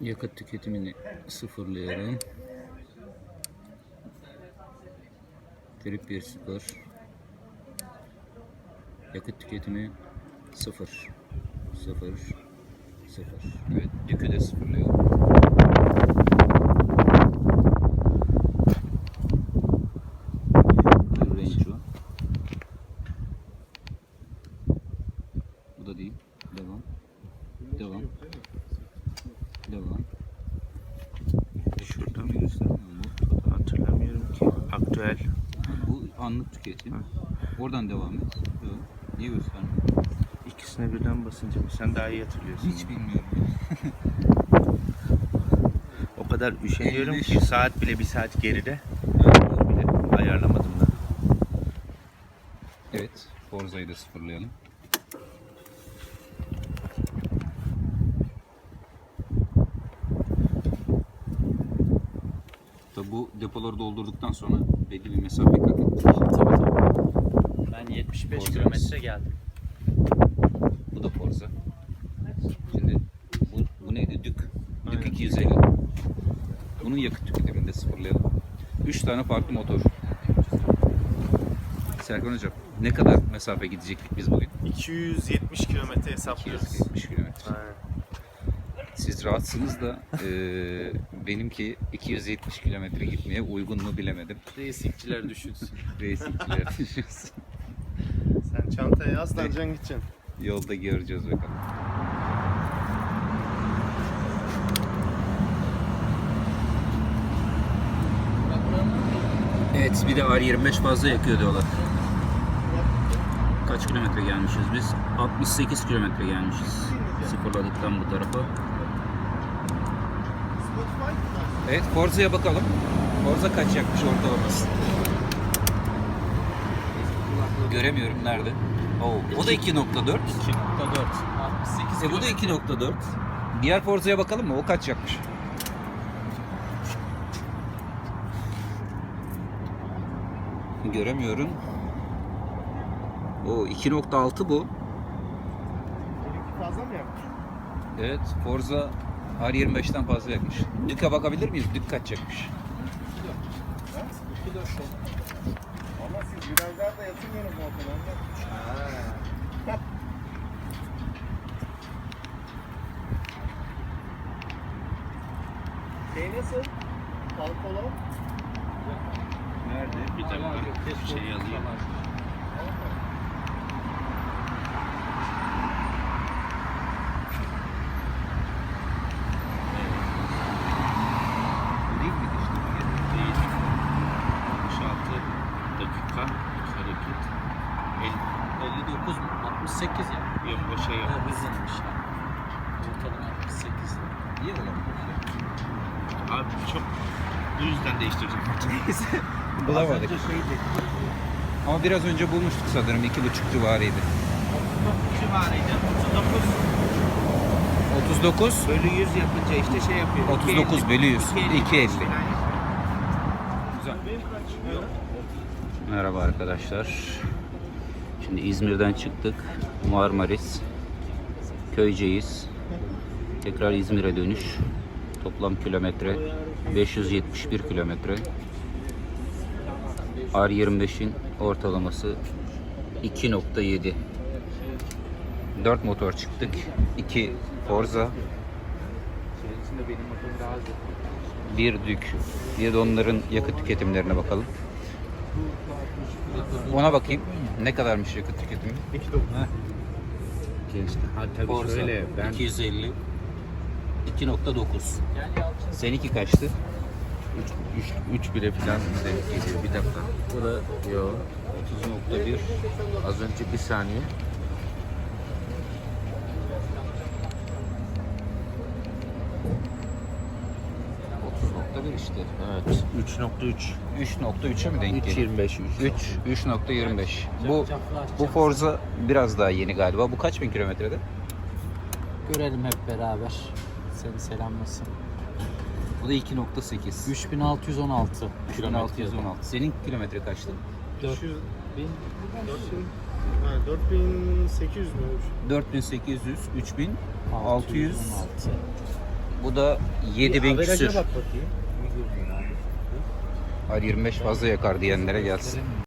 Yakıt tüketimini sıfırlayalım. Trip 1.0 Yakıt tüketimi 0 0 0 Evet yükü de o. Bu da değil. Devam. Devam. Devam. Şurada mı göstermiyor mu? Hatırlamıyorum ki. Aktüel. Bu anlık tüketim. Oradan devam et. Yok. Niye göstermiyor? İkisine birden basınca mı? Sen daha iyi hatırlıyorsun. Hiç bilmiyorum. O kadar üşeniyorum 55. ki saat bile bir saat geride. Evet. Bile ayarlamadım da. Evet. Forza'yı da sıfırlayalım. Tabi bu depoları doldurduktan sonra belli bir mesafe kat ettik. Tabii tabii. Ben 75 Forza kilometre geldim. Bu da Forza. Şimdi bu, bu neydi? Dük. Dük Aynen. 250. Bunun yakıt tüketimini de sıfırlayalım. 3 tane farklı motor. Serkan Hocam ne kadar mesafe gidecektik biz bugün? 270 kilometre hesaplıyoruz. 270 kilometre. Aynen. Siz rahatsınız da eee, benimki 270 kilometre gitmeye uygun mu bilemedim. Racingçiler düşünsün. Racing'ler düşünsün. Sen çantaya yaslanacaksın gideceksin. Yolda göreceğiz bakalım. Evet bir de R25 fazla yakıyor diyorlar. Kaç kilometre gelmişiz biz? 68 kilometre gelmişiz. Sıfırladıktan bu tarafa. Evet Forza'ya bakalım. Forza kaç yakmış ortalaması? Göremiyorum nerede? Oo, o da 2.4. 2.4. 68 E bu da 2.4. Diğer Forza'ya bakalım mı? O kaç yapmış? Göremiyorum. O 2.6 bu. Fazla mı yapmış? Evet, Forza R25'ten fazla yakmış. Dük'e bakabilir miyiz? Dük kaç yakmış? Ama siz virajlarda yatırmıyorsunuz motorlarla. Şey nasıl? Kalkolo? Nerede? Bir dakika. Bir şey alayım. Değil mi işte? Değil. 66 dakika hareket. 59 mu? 68 ya. Yok o şey yok. Ha, hızlanmış ya. Ortalama 68. İyi olabilir. Abi çok bu yüzden değiştirdim. Bulamadık. Ama biraz önce bulmuştuk sanırım. 2.5 civarıydı. 39 civarıydı. 39 39 bölü 100 yapınca işte şey yapıyor. 39 bölü 100. 2.50. Güzel. Merhaba arkadaşlar. Şimdi İzmir'den çıktık. Marmaris. Köyceğiz. Tekrar İzmir'e dönüş. Toplam kilometre 571 kilometre. R25'in ortalaması 2.7. 4 motor çıktık. 2 Forza, bir dük. Bir de onların yakıt tüketimlerine bakalım. Ona bakayım. Ne kadarmış yakıt tüketimi? Ha tabii şöyle ben 250 2.9. Seninki kaçtı? 3, 3 bile falan denk geliyor. Bir dakika. Bu da Yo 30.1. az önce bir saniye. İşte. Evet 3.3 3.3'e mi denk geliyor? 3.25 3 3.25. Bu bu Forza biraz daha yeni galiba. Bu kaç bin kilometrede? Görelim hep beraber. Seni selamlasın. Bu da 2.8. 3616 3616. Senin kilometre kaçtı? 500 bin Ha, 4800 mü? 4800, 3600. 616. Bu da 7000 Averaja küsür. bak bakayım. Hayır 25 fazla yakar diyenlere gelsin.